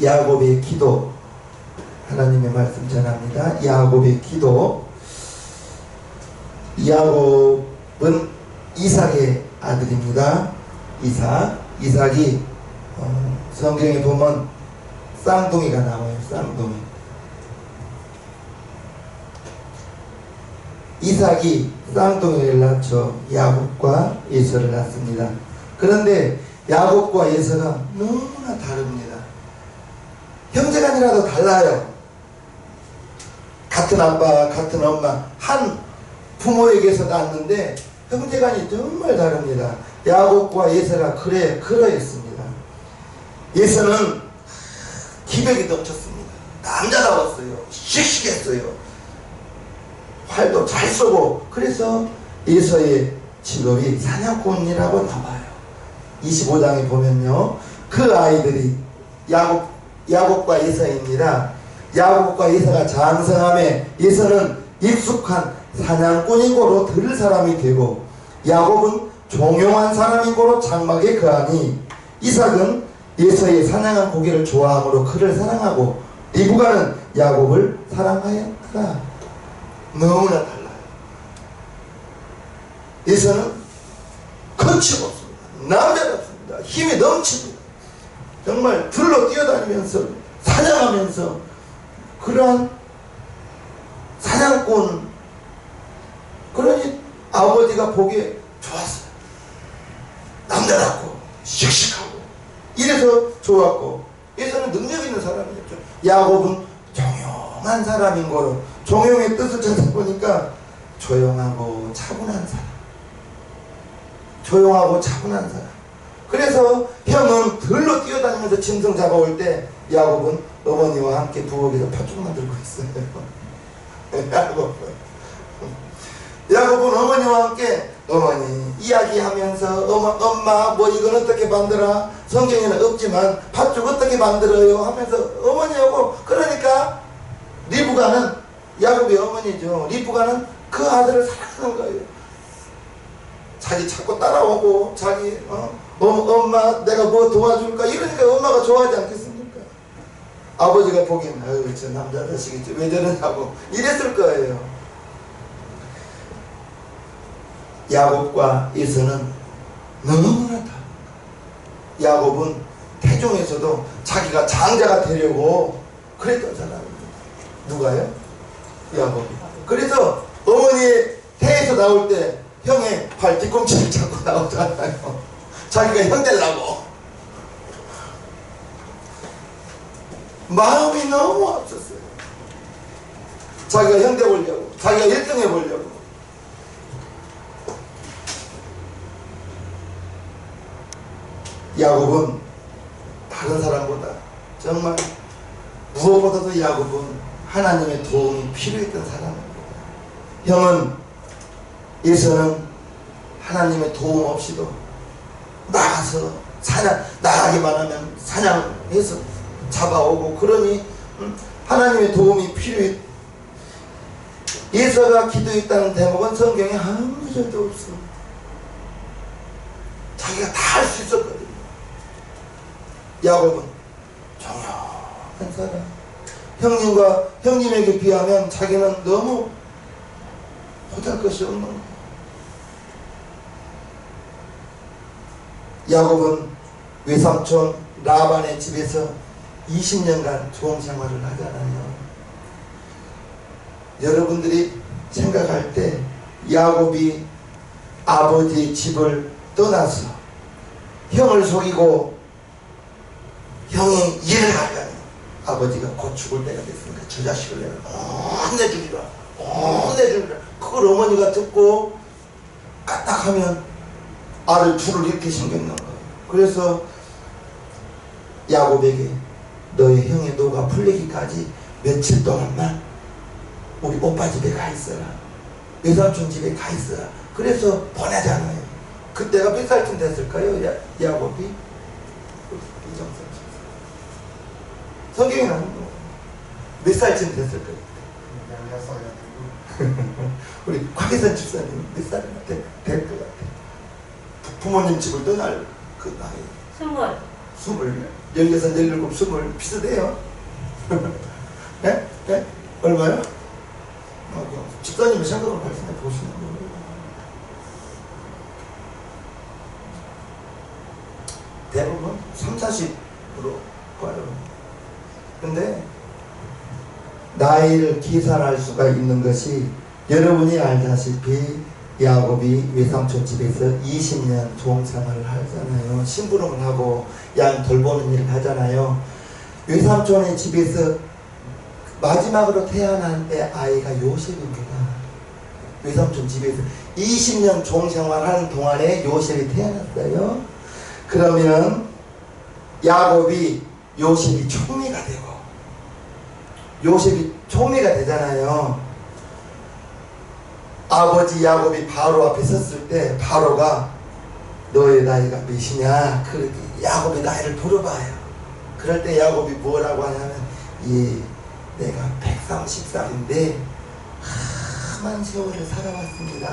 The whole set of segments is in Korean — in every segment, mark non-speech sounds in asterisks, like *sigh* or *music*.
야곱의 기도 하나님의 말씀 전합니다. 야곱의 기도 야곱은 이삭의 아들입니다. 이삭 이삭이 어, 성경에 보면 쌍둥이가 나와요. 쌍둥이 이삭이 쌍둥이를 낳죠. 야곱과 예서를 낳습니다. 그런데 야곱과 예서가 너무나 다릅니다. 형제간이라도 달라요. 같은 아빠, 같은 엄마, 한 부모에게서 낳았는데 형제간이 정말 다릅니다. 야곱과 예서가 그래 그러했습니다. 예서는 기백이 넘쳤습니다. 남자다웠어요. 씩씩했어요. 활도 잘 쏘고 그래서 예서의 직업이 사냥꾼이라고 나와요. 25장에 보면요. 그 아이들이 야곱, 야곱과 예서입니다. 야곱과 예서가 장성함에 예서는 익숙한 사냥꾼이고로 들을 사람이 되고 야곱은 종용한 사람이고로 장막에 거하니 이삭은 예서의 사냥한 고기를 좋아하므로 그를 사랑하고 리브가는 야곱을 사랑하였다. 너무나 달라요. 예서는 거치고 없습니다. 남자답습니다. 힘이 넘칩니다. 정말 들로 뛰어다니면서 사냥하면서 그러한 사냥꾼 그러니 아버지가 보기에 좋았어요. 남자답고 씩씩하고 이래서 좋았고 예서는 능력 있는 사람이었죠. 야곱은 조용한 사람인 거로 종용의 뜻을 찾아보니까 조용하고 차분한 사람. 조용하고 차분한 사람. 그래서 형은 들로 뛰어다니면서 짐승 잡아올 때 야곱은 어머니와 함께 부엌에서 팥죽 만 들고 있어요. *laughs* 야곱은. 야곱은 어머니와 함께 어머니 이야기하면서 엄마, 엄마 뭐 이건 어떻게 만들어 성경에는 없지만 팥죽 어떻게 만들어요 하면서 어머니하고 그러니까 리브가는 야곱의 어머니죠 리브가는 그 아들을 사랑하는 거예요 자기 자꾸 따라오고 자기 어? 어, 엄마 내가 뭐 도와줄까 이러니까 엄마가 좋아하지 않겠습니까 아버지가 보기엔 아유 저 남자 자식이 왜 저러냐고 이랬을 거예요 야곱과 예서는 너무나 다릅니다. 야곱은 태종에서도 자기가 장자가 되려고 그랬던 사람입니다. 누가요? 야곱. 그래서 어머니의 태에서 나올 때 형의 발 뒤꿈치를 잡고 나오잖아요. 자기가 형 되려고. 마음이 너무 앞섰어요. 자기가 형 되보려고. 자기가 1등 해 보려고. 야곱은 다른 사람보다 정말 무엇보다도 야곱은 하나님의 도움이 필요했던 사람입니다. 형은 예서는 하나님의 도움 없이도 나가서 사냥 나가기만 하면 사냥해서 잡아오고 그러니 음, 하나님의 도움이 필요했. 예서가 기도했다는 대목은 성경에 아무 절도 없습니다. 자기가 다 할 수 있었거든요. 야곱은 정확한 사람. 형님과 형님에게 비하면 자기는 너무 못할 것이 없는 거예요. 야곱은 외삼촌 라반의 집에서 20년간 좋은 생활을 하잖아요. 여러분들이 생각할 때 야곱이 아버지의 집을 떠나서 형을 속이고 형이 일을 하려면 아버지가 곧 죽을 때가 됐으니까 저 자식을 내가 혼내주리라 혼내주리라 그걸 어머니가 듣고 까딱하면 알을 줄을 이렇게 신경는 거예요. 그래서 야곱에게 너의 형의 노가 풀리기까지 며칠 동안만 우리 오빠 집에 가 있어라. 외삼촌 집에 가 있어라. 그래서 보내잖아요. 그때가 몇 살쯤 됐을까요? 야, 야곱이? 이정선 성경에 나오는 거. 몇 살쯤 됐을까요? *laughs* 우리 곽혜선 집사님 몇 살이나 될것 같아? 부- 부모님 집을 떠날 그 나이. 스물. 스물 열여섯 열일곱 스물 비슷해요 예? *laughs* 예? 얼마요? 어, 그 집사님의 생각을 말씀해 보시는 거예요 대부분 3, 40으로 봐요 근데 나이를 계산할 수가 있는 것이 여러분이 알다시피 야곱이 외삼촌 집에서 20년 종생활을 하잖아요. 심부름을 하고 양 돌보는 일을 하잖아요. 외삼촌의 집에서 마지막으로 태어난 애 아이가 요셉입니다. 외삼촌 집에서 20년 종생활하는 동안에 요셉이 태어났어요. 그러면 야곱이 요셉이 총리가 되고 요셉이 총리가 되잖아요. 아버지 야곱이 바로 앞에 섰을 때 바로가 너의 나이가 몇이냐 그렇게 야곱의 나이를 물어봐요. 그럴 때 야곱이 뭐라고 하냐면 예 내가 130살인데 험한 세월을 살아왔습니다.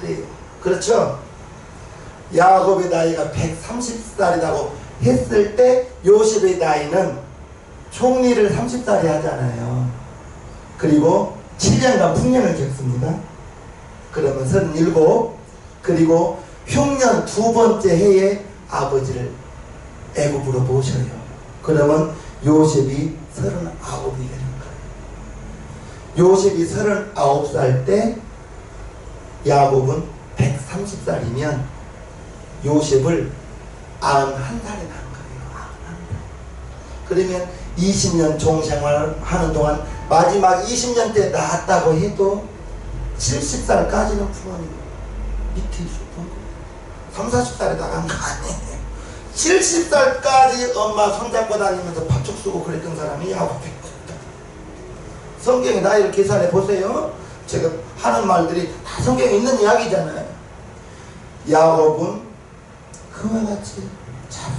그래요. 그렇죠? 야곱의 나이가 130살이라고 했을 때 요셉의 나이는 총리를 30살에 하잖아요. 그리고 7년간 풍년을 겪습니다. 그러면 37 그리고 흉년 두 번째 해에 아버지를 애굽으로 모셔요. 그러면 요셉이 39이 되는 거예요. 요셉이 39살 때 야곱은 130살이면 요셉을 91살에 낳은 거예요. 91살. 그러면 20년 종생활 하는 동안 마지막 20년 때 낳았다고 해도 70살까지는 부모님 밑에 있었던 거 3, 40살에 나간 거 아니에요. *laughs* 70살까지 엄마 손잡고 다니면서 파촉 쓰고 그랬던 사람이 야곱입니다. 성경에 나이를 계산해 보세요. 제가 하는 말들이 다 성경에 있는 이야기잖아요. 야곱은 그와 같이 참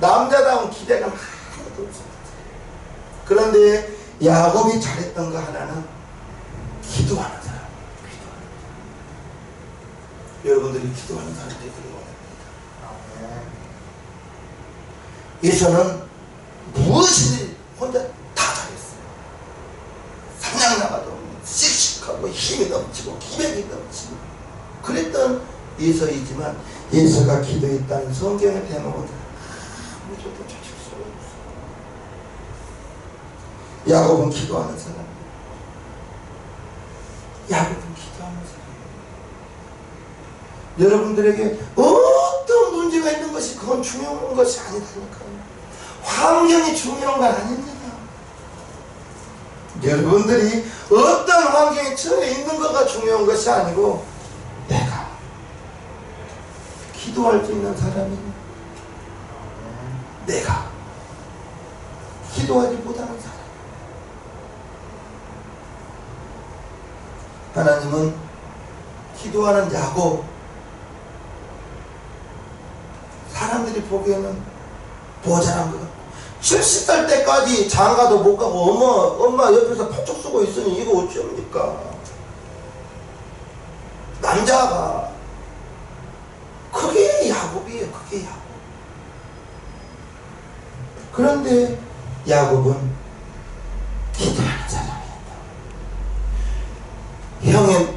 남자다운 기대가 없었어요 그런데 야곱이 잘했던 거 하나는 기도하는 사람. 기도하는 사람. 여러분들이 기도하는 사람 되기를 원합니다. 예수는 무엇이든 혼자 다 잘했어요. 상냥 나가도 씩씩하고 힘이 넘치고 기백이 넘치고 그랬던 예서이지만 예서가 기도했다는 성경의 대목은 아무도 찾을 수가 없어요. 야곱은 기도하는 사람. 야곱은 기도하는 사람. 여러분들에게 어떤 문제가 있는 것이 그건 중요한 것이 아니다니까요. 환경이 중요한 건 아닙니다. 여러분들이 어떤 환경에 처해 있는 것가 중요한 것이 아니고 내가 기도할 수 있는 사람이 내가 기도하지 못하는 사람 하나님은 기도하는 야곱. 사람들이 보기에는 보잘한 것 같고. 70살 때까지 장가도 못 가고 엄마 엄마 옆에서 파쪽 쓰고 있으니 이거 어찌합니까? 남자가 그게 야곱이에요. 그게 야곱. 그런데 야곱은 기도하는 사람이었다 형의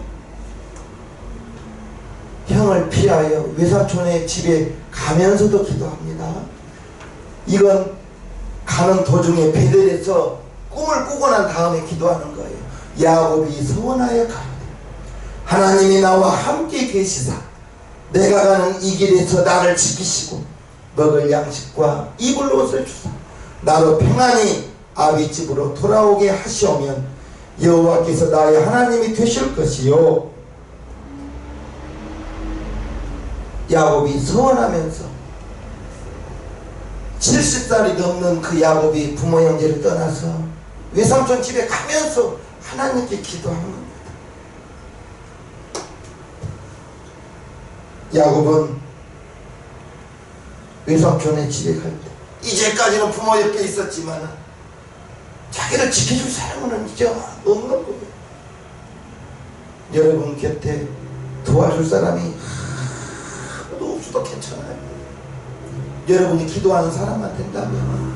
형을 피하여 외 사촌의 집에 가면서도 기도합니다. 이건 가는 도중에 베델에서 꿈을 꾸고 난 다음에 기도하는 거예요. 야곱이 서원하여 가로되 하나님이 나와 함께 계시사 내가 가는 이 길에서 나를 지키시고 먹을 양식과 입을 옷을 주사 나로 평안히 아비 집으로 돌아오게 하시오면 여호와께서 나의 하나님이 되실 것이요 야곱이 서원하면서 70살이 넘는 그 야곱이 부모 형제를 떠나서 외삼촌 집에 가면서 하나님께 기도한 겁니다. 야곱은 외삼촌의 집에 갈 때 이제까지는 부모 옆에 있었지만 자기를 지켜줄 사람은 이제 없는 거예요. 여러분 곁에 도와줄 사람이 없어도 괜찮아요. 여러분이 기도하는 사람만 된다면?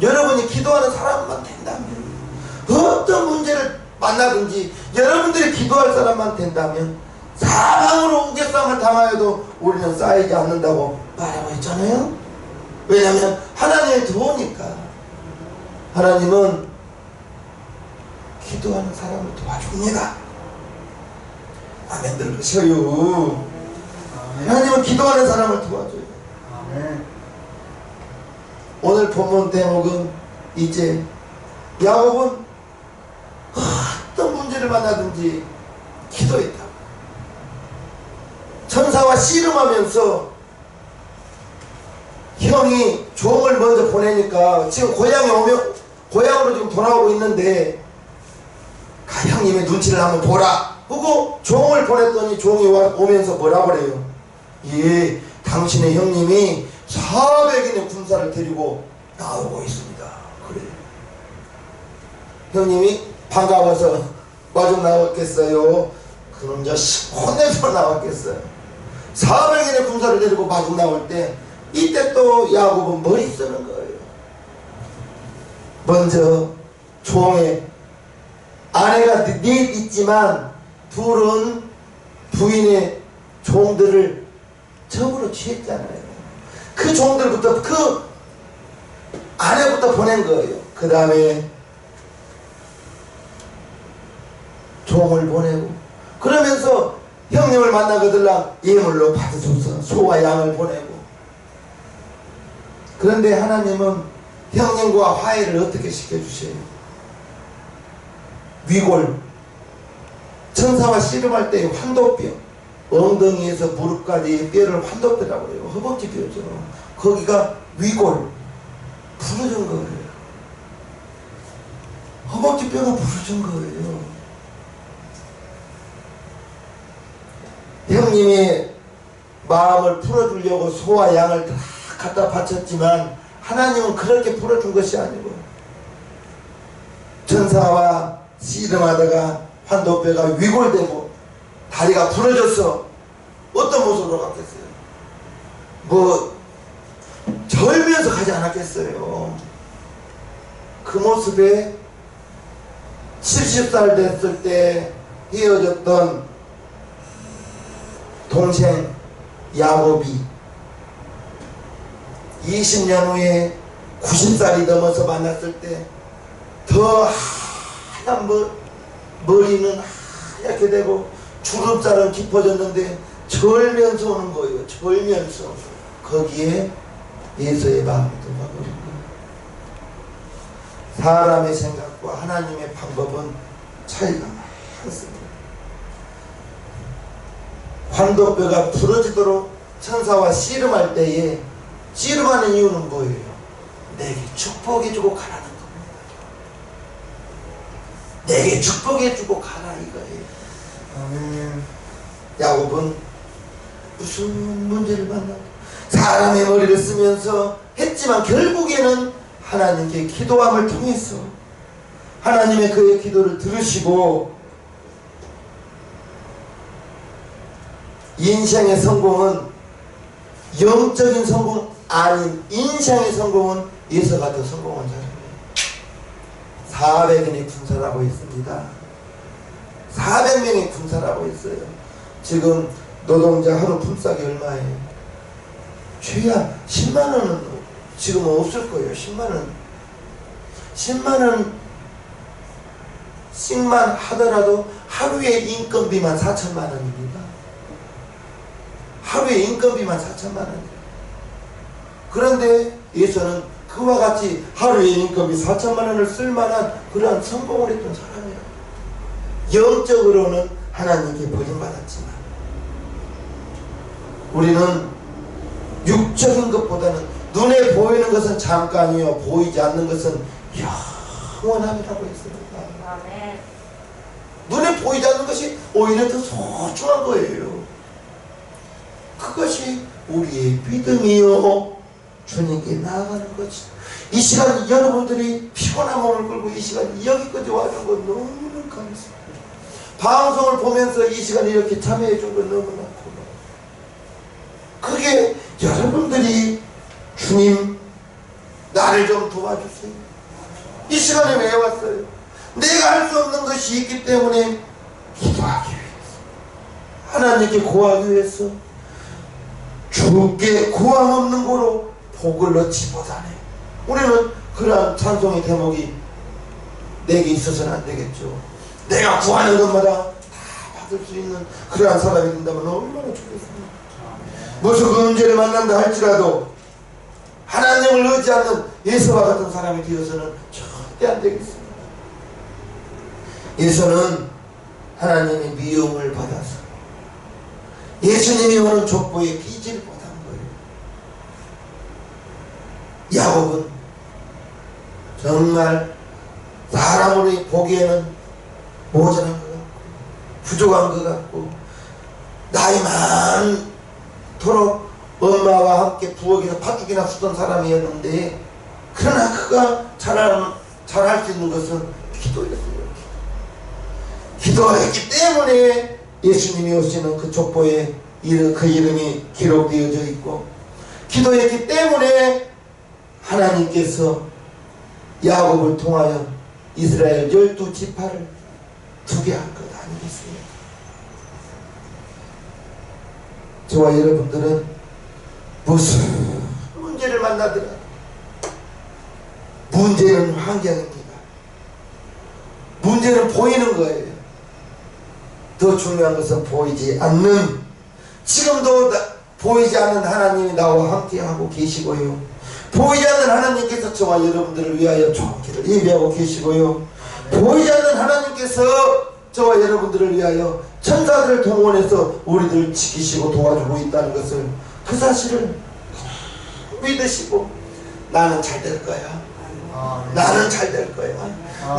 여러분이 기도하는 사람만 된다면? 어떤 문제를 만나든지 여러분들이 기도할 사람만 된다면? 사방으로 우겨싸움을 당하여도 우리는 쌓이지 않는다고 말하고 있잖아요? 왜냐하면 하나님의 도우니까. 하나님은 기도하는 사람을 도와줍니다. 아멘 들으셔요 하나님은 기도하는 사람을 도와줘요 아멘. 오늘 본문 대목은 이제 야곱은 어떤 문제를 만나든지 기도했다. 천사와 씨름하면서 형이 종을 먼저 보내니까 지금 고향에 오면 고향으로 지금 돌아오고 있는데 가 형님의 눈치를 한번 보라 하고 종을 보냈더니 종이 와, 오면서 뭐라 그래요 예 당신의 형님이 400인의 군사를 데리고 나오고 있습니다. 그래. 형님이 반가워서 마중 나왔겠어요? 그놈 자식 혼내서 나왔겠어요. 400인의 군사를 데리고 마중 나올 때 이때 또 야곱은 머리 쓰는 거예요? 먼저 종의 아내가 넷 있지만 둘은 부인의 종들을 적으로 취했잖아요. 그 종들부터 그 아내부터 보낸 거예요. 그 다음에 종을 보내고 그러면서 형님을 만나거들라 예물로 받으소서 소와 양을 보내고 그런데 하나님은 형님과 화해를 어떻게 시켜주세요? 위골 천사와 씨름할 때 환도뼈 엉덩이에서 무릎까지 뼈를 환도뼈라고 해요. 허벅지 뼈죠 거기가 위골. 부러진 거예요. 허벅지 뼈가 부러진 거예요. 형님이 마음을 풀어주려고 소와 양을 다 갖다 바쳤지만 하나님은 그렇게 풀어준 것이 아니고 천사와 씨름하다가 환도뼈가 위골되고 다리가 부러졌어. 어떤 모습으로 갔겠어요? 뭐 절면서 가지 않았겠어요. 그 모습에 70살 됐을 때 헤어졌던 동생 야곱이 20년 후에 90살이 넘어서 만났을 때 더 하얀 머, 머리는 하얗게 되고 주름살은 깊어졌는데 절면서 오는 거예요. 절면서 거기에 예수의 마음이 거예요. 사람의 생각과 하나님의 방법은 차이가 많습니다. 환도뼈가 부러지도록 천사와 씨름할 때에 씨름하는 이유는 뭐예요? 내게 축복해 주고 가라는 겁니다. 내게 축복해 주고 가라 이거예요. 아멘. 야곱은 무슨 문제를 만나 사람의 머리를 쓰면서 했지만 결국에는 하나님께 기도함을 통해서 하나님의 그의 기도를 들으시고 인생의 성공은 영적인 성공 아닌 인생의 성공은 예서가 더 성공한 사람이에요. 400인의 군사라고 있습니다. 400명의 군사라고 있어요. 지금 노동자 하루 품삯이 얼마예요? 최야 10만 원은 지금 없을 거예요. 10만 원. 10만 원 씩만 하더라도 하루에 인건비만 4천만 원입니다. 하루에 인건비만 4천만 원이에요. 그런데 예수는 그와 같이 하루에 인건비 4천만 원을 쓸 만한 그러한 성공을 했던 사람이에요. 영적으로는 하나님께 버림받았지만 우리는 육적인 것보다는 눈에 보이는 것은 잠깐이요 보이지 않는 것은 영원함이라고 했습니다. 눈에 보이지 않는 것이 오히려 더 소중한 거예요. 그것이 우리의 믿음이요. 주님께 나아가는 거지. 이 시간 여러분들이 피곤한 몸을 끌고 이 시간 여기까지 와준 건 너무나 감사합니다. 방송을 보면서 이 시간 이렇게 참여해 준건 너무나 고마워. 그게 여러분들이 나를 좀 도와주세요. 이 시간에 왜 왔어요? 내가 할 수 없는 것이 있기 때문에 기도하기 위해서 하나님께 구하기 위해서 주께 구함 없는 거로 복을 얻지 못하네. 우리는 그러한 찬송의 대목이 내게 있어서는 안 되겠죠. 내가 구하는 것마다 다 받을 수 있는 그러한 사람이 된다면 얼마나 좋겠습니까? 무슨 그 문제를 만난다 할지라도 하나님을 의지 않는 예수와 같은 사람이 되어서는 절대 안 되겠습니다. 예수는 하나님의 미움을 받아서 예수님이 오는 족보에 끼지를 못한 거예요. 야곱은 정말 사람으로 보기에는 모자란 것 같고 부족한 것 같고 나이 많도록 엄마와 함께 부엌에서 팥죽이나 쓰던 사람이었는데 그러나 그가 잘할, 잘할 수 있는 것은 기도였어요. 기도했기 때문에 예수님이 오시는 그 족보에 그 이름이 기록되어져 있고 기도했기 때문에 하나님께서 야곱을 통하여 이스라엘 열두 지파를 두게 한 것 아니겠습니까? 저와 여러분들은 무슨 문제를 만나더라 문제는 환경입니다. 문제는 보이는 거예요. 더 중요한 것은 보이지 않는 지금도 나- 보이지 않는 하나님이 나와 함께하고 계시고요. 보이지 않는 하나님께서 저와 여러분들을 위하여 좋은 길을 예비하고 계시고요. 보이지 않는 하나님께서 저와 여러분들을 위하여 천사들을 동원해서 우리들을 지키시고 도와주고 있다는 것을 그 사실을 믿으시고 나는 잘 될 거야. 나는 잘 될 거야.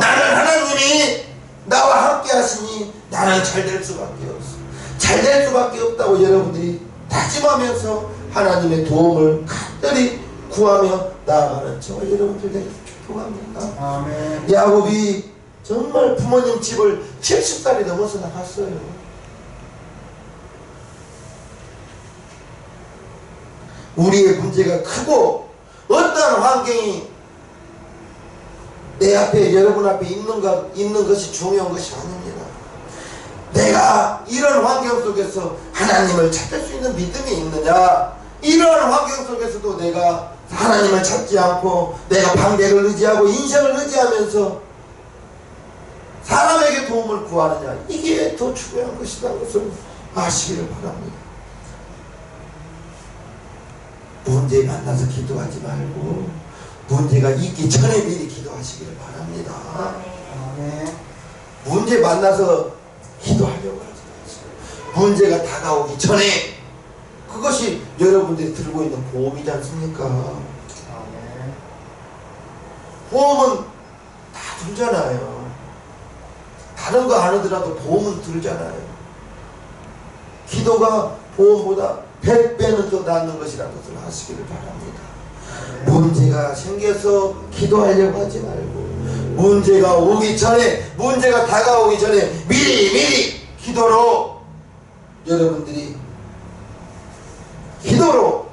나는 하나님이 나와 함께 하시니 나는 잘 될 수밖에 없어. 잘 될 수밖에 없다고 여러분들이 다짐하면서 하나님의 도움을 간절히 구하며 나아가는 저와 여러분들 되길 축복합니다. 아멘. 야곱이 정말 부모님 집을 70살이 넘어서 나갔어요. 우리의 문제가 크고 어떤 환경이 내 앞에 여러분 앞에 있는 것 있는 것이 중요한 것이 아닙니다. 내가 이런 환경 속에서 하나님을 찾을 수 있는 믿음이 있느냐? 이런 환경 속에서도 내가 하나님을 찾지 않고 내가 방백을 의지하고 인생을 의지하면서 사람에게 도움을 구하느냐 이게 더 중요한 것이라는 것을 아시기를 바랍니다. 문제 만나서 기도하지 말고 문제가 있기 전에 미리 기도하시기를 바랍니다. 문제 만나서 기도하려고 하지 마세요. 문제가 다가오기 전에 그것이 여러분들이 들고 있는 보험이지 않습니까? 아멘. 보험은 다 들잖아요. 다른 거 안 하더라도 보험은 들잖아요. 기도가 보험보다 100배는 더 낫는 것이라는 것을 아시기를 바랍니다. 문제가 생겨서 기도하려고 하지 말고 문제가 오기 전에 문제가 다가오기 전에 미리 미리 기도로 여러분들이 기도로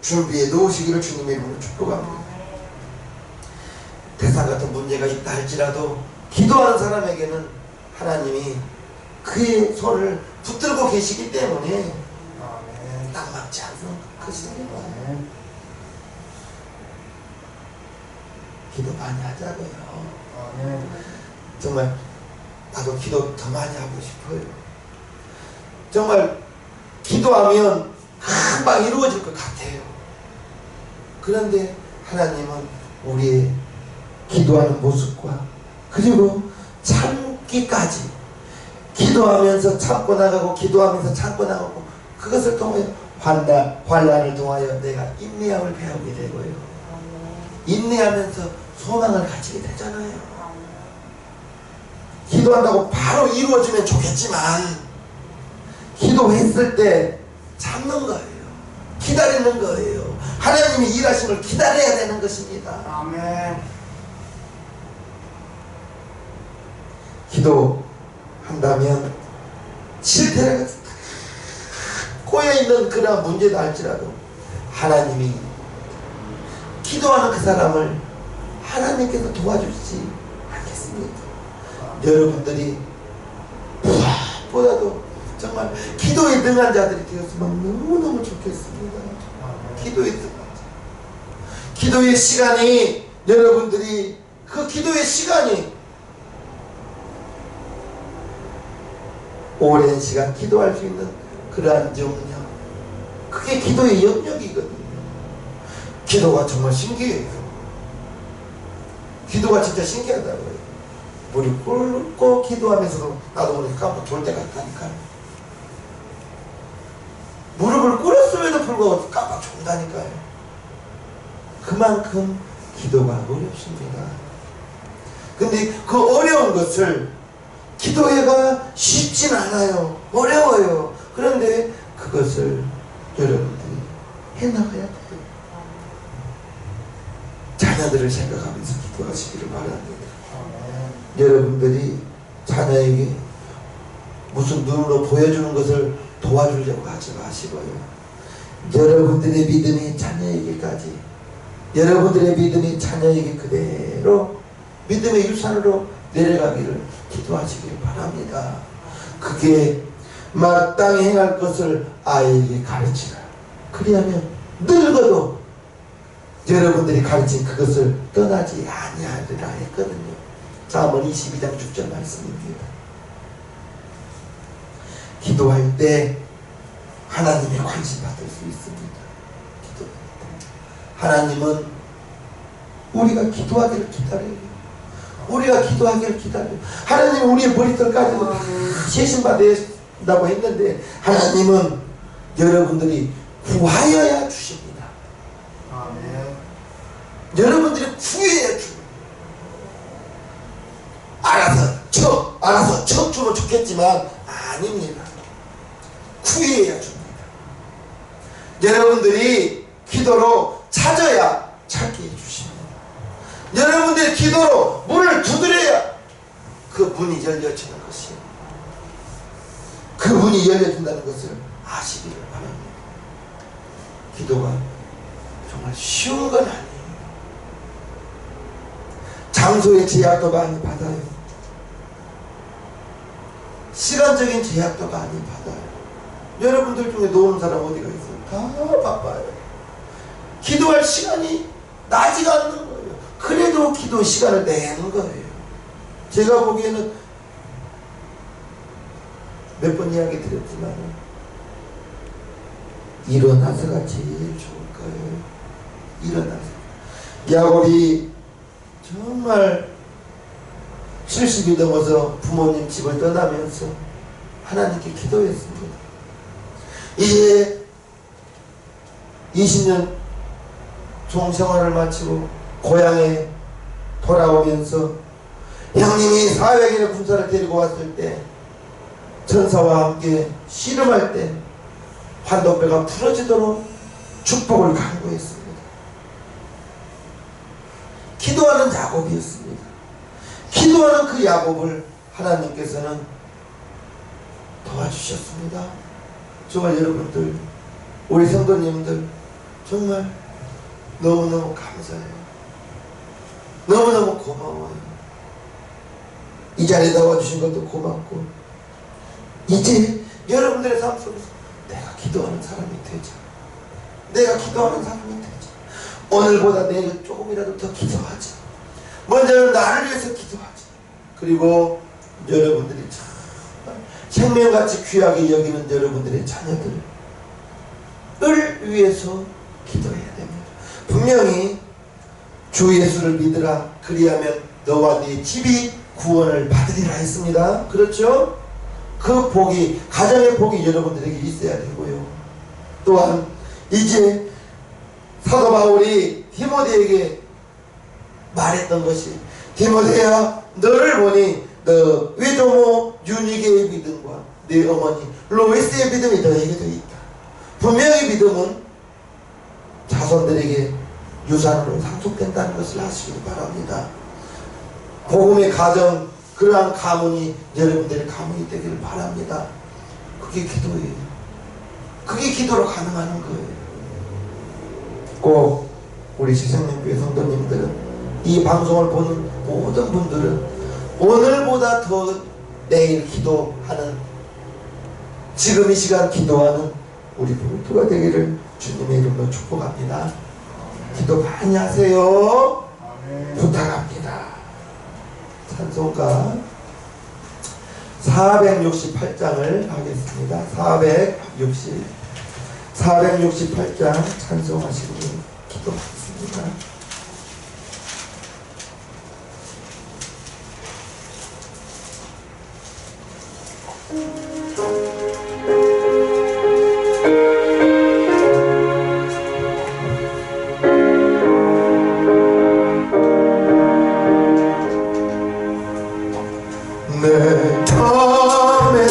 준비해 놓으시기를 주님의 이름으로 축복합니다. 대상 같은 문제가 있다 할지라도 기도하는 사람에게는 하나님이 그의 손을 붙들고 계시기 때문에. 딱 막지 않는 것입니다. 아멘. 기도 많이 하자고요. 정말 나도 기도 더 많이 하고 싶어요. 정말 기도하면 금방 이루어질 것 같아요. 그런데 하나님은 우리의 기도하는 모습과 그리고 참기까지 기도하면서 참고 나가고 기도하면서 참고 나가고 그것을 통해 환난, 환란을 통하여 내가 인내함을 배우게 되고요. 인내하면서 소망을 가지게 되잖아요. 기도한다고 바로 이루어지면 좋겠지만 기도했을 때 참는 거예요. 기다리는 거예요. 하나님이 일하심을 기다려야 되는 것입니다. 아멘. 기도한다면 실패가 꼬여있는 그러한 문제다 할지라도 하나님이 기도하는 그 사람을 하나님께서 도와주시지 않겠습니까? 여러분들이 무엇보다도 정말 기도에 능한 자들이 되었으면 너무너무 좋겠습니다. 아멘. 기도에 능한 자. 기도의 시간이 여러분들이 그 기도의 시간이 오랜 시간 기도할 수 있는 그러한 영역 그게 기도의 영역이거든요. 기도가 정말 신기해요. 기도가 진짜 신기하다고요. 무릎 꿇고 기도하면서도 나도 모르게 깜빡 졸 때가 있다니까요. 꿇었음에도 불구하고 깜빡 존다니까요. 그만큼 기도가 어렵습니다. 근데 그 어려운 것을 기도해가 쉽진 않아요. 어려워요. 그런데 그것을 여러분들이 해나가야 돼요. 자녀들을 생각하면서 기도하시기를 바랍니다. 여러분들이 자녀에게 무슨 눈으로 보여주는 것을 도와주려고 하지 마시고요. 여러분들의 믿음이 자녀에게까지, 여러분들의 믿음이 자녀에게 그대로 믿음의 유산으로 내려가기를 기도하시길 바랍니다. 그게 마땅히 행할 것을 아이에게 가르치라. 그리하면 늙어도 여러분들이 가르친 그것을 떠나지 아니하리라 했거든요. 잠언 22장 6절 말씀입니다. 기도할 때 하나님의 관심 받을 수 있습니다. 기도할 때. 하나님은 우리가 기도하기를 기다려요. 우리가 기도하기를 기다려요. 하나님은 우리의 머리털까지도 다 세신받는다고 했는데 하나님은 여러분들이 구하여야 주십니다. 아멘. 여러분들이 구해야 주. 알아서 쳐, 알아서 쳐 주면 좋겠지만 아닙니다. 구해야 줍니다. 여러분들이 기도로 찾아야 찾게 해주십니다. 여러분들이 기도로 문을 두드려야 그 문이 열려지는 것이에요. 그 문이 열려진다는 것을 아시기를 바랍니다. 기도가 정말 쉬운 건 아니에요. 장소의 제약도 많이 받아요. 시간적인 제약도 많이 받아요. 여러분들 중에 노는 사람 어디가 있어요? 다 바빠요. 기도할 시간이 나지가 않는 거예요. 그래도 기도 시간을 내는 거예요. 제가 보기에는 몇 번 이야기 드렸지만 일어나서가 제일 좋을 거예요. 일어나서. 야곱이 정말 70이 넘어서 부모님 집을 떠나면서 하나님께 기도했습니다. 이제 20년 종생활을 마치고 고향에 돌아오면서 형님이 400일의 군사를 데리고 왔을 때 천사와 함께 씨름할 때 환도뼈가 부러지도록 축복을 강구했습니다. 기도하는 야곱이었습니다. 기도하는 그 야곱을 하나님께서는 도와주셨습니다. 정말 여러분들, 우리 성도님들 정말 너무너무 감사해요. 너무너무 고마워요. 이 자리에 나와주신 것도 고맙고 이제 여러분들의 삶 속에서 내가 기도하는 사람이 되자. 내가 기도하는 사람이 되자. 오늘보다 내일 조금이라도 더 기도하자. 먼저는 나를 위해서 기도하자. 그리고 여러분들이 정말 생명같이 귀하게 여기는 여러분들의 자녀들을 위해서 기도해야 됩니다. 분명히 주 예수를 믿으라 그리하면 너와 네 집이 구원을 받으리라 했습니다. 그렇죠? 그 복이 가정의 복이 여러분들에게 있어야 되고요. 또한 이제 사도 바울이 디모데에게 말했던 것이 디모데야 너를 보니 너 외조모 유니게의 믿음과 네 어머니 로이스의 믿음이 너에게도 있다. 분명히 믿음은 자손들에게 유산으로 상속된다는 것을 아시기 바랍니다. 복음의 가정 그러한 가문이 여러분들의 가문이 되기를 바랍니다. 그게 기도예요. 그게 기도로 가능한 거예요. 꼭 우리 시생님교회 성도님들은 이 방송을 보는 모든 분들은 오늘보다 더 내일 기도하는 지금 이 시간 기도하는 우리 모두가 되기를 주님의 이름으로 축복합니다. 기도 많이 하세요. 부탁합니다. 찬송가 468장을 하겠습니다. 460 468장 찬송하시고 기도하겠습니다. 내 탐에